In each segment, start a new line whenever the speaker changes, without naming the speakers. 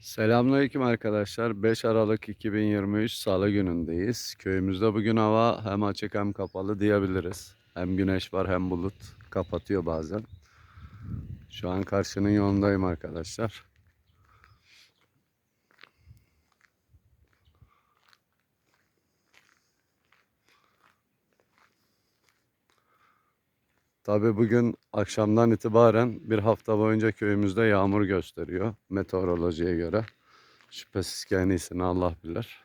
Selamünaleyküm arkadaşlar. 5 Aralık 2023 Salı günündeyiz. Köyümüzde bugün hava hem açık hem kapalı diyebiliriz. Hem güneş var hem bulut kapatıyor bazen. Şu an karşının yolundayım arkadaşlar. Tabi bugün akşamdan itibaren bir hafta boyunca köyümüzde yağmur gösteriyor meteorolojiye göre. Şüphesiz ki en iyisini Allah bilir.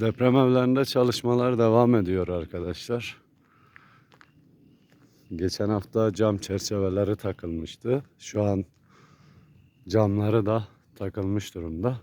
Deprem evlerinde çalışmalar devam ediyor arkadaşlar. Geçen hafta cam çerçeveleri takılmıştı. Şu an camları da takılmış durumda.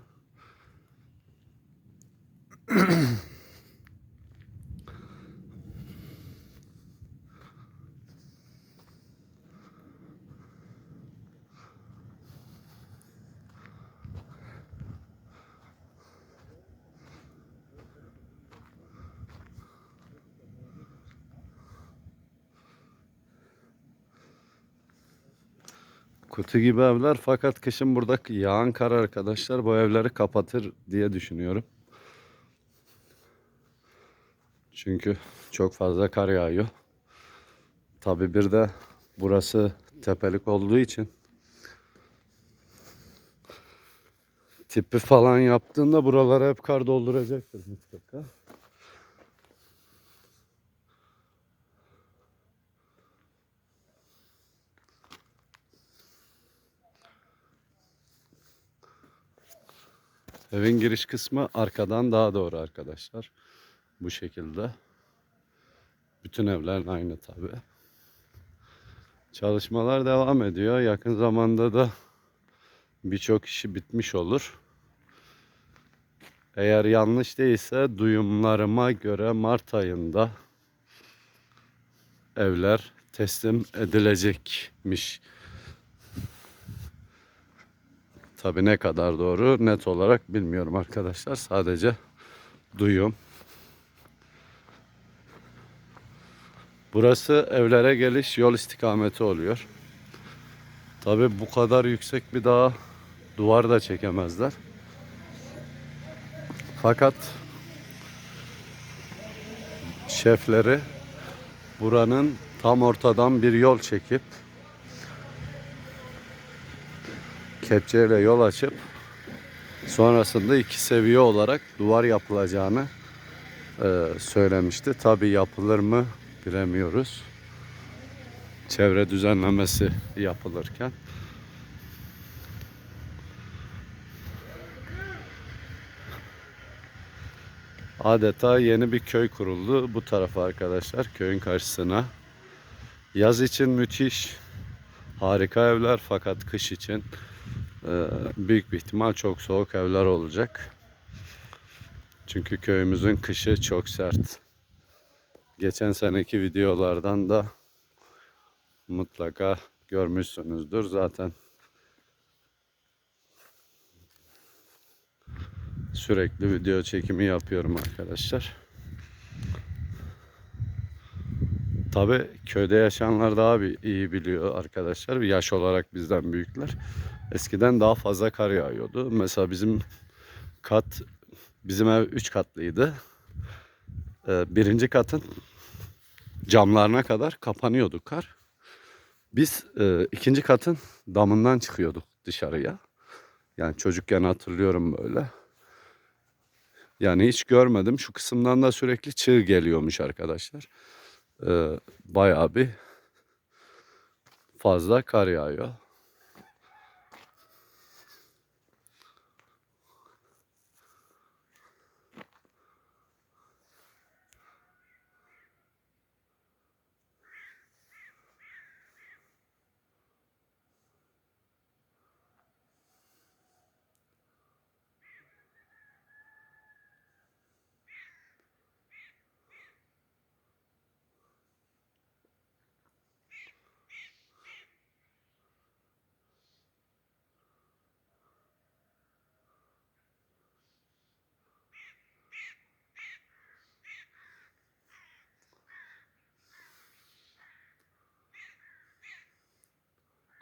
Kutu gibi evler fakat kışın burada yağan kar arkadaşlar bu evleri kapatır diye düşünüyorum. Çünkü çok fazla kar yağıyor. Tabi bir de burası tepelik olduğu için tipi falan yaptığında buralara hep kar dolduracaktır mutlaka. Evin giriş kısmı arkadan daha doğru arkadaşlar. Bu şekilde. Bütün evler aynı tabi. Çalışmalar devam ediyor. Yakın zamanda da birçok işi bitmiş olur. Eğer yanlış değilse duyumlarıma göre Mart ayında evler teslim edilecekmiş. Tabi ne kadar doğru net olarak bilmiyorum arkadaşlar. Sadece duyuyorum. Burası evlere geliş yol istikameti oluyor. Tabi bu kadar yüksek bir dağa duvar da çekemezler. Fakat şefleri buranın tam ortadan bir yol çekip kepçeyle yol açıp sonrasında iki seviye olarak duvar yapılacağını e, söylemişti. Tabi yapılır mı bilemiyoruz. Çevre düzenlemesi yapılırken. Adeta yeni bir köy kuruldu bu tarafa arkadaşlar köyün karşısına. Yaz için müthiş harika evler fakat kış için büyük bir ihtimal çok soğuk evler olacak. Çünkü köyümüzün kışı çok sert. Geçen seneki videolardan da mutlaka görmüşsünüzdür zaten. Sürekli video çekimi yapıyorum arkadaşlar. Tabi köyde yaşayanlar daha bir iyi biliyor arkadaşlar. Yaş olarak bizden büyükler. Eskiden daha fazla kar yağıyordu. Mesela bizim kat bizim ev 3 katlıydı. Ee, birinci katın camlarına kadar kapanıyordu kar. Biz e, ikinci katın damından çıkıyorduk dışarıya. Yani çocukken hatırlıyorum böyle. Yani hiç görmedim. Şu kısımdan da sürekli çığ geliyormuş arkadaşlar. Ee, bayağı bir fazla kar yağıyor.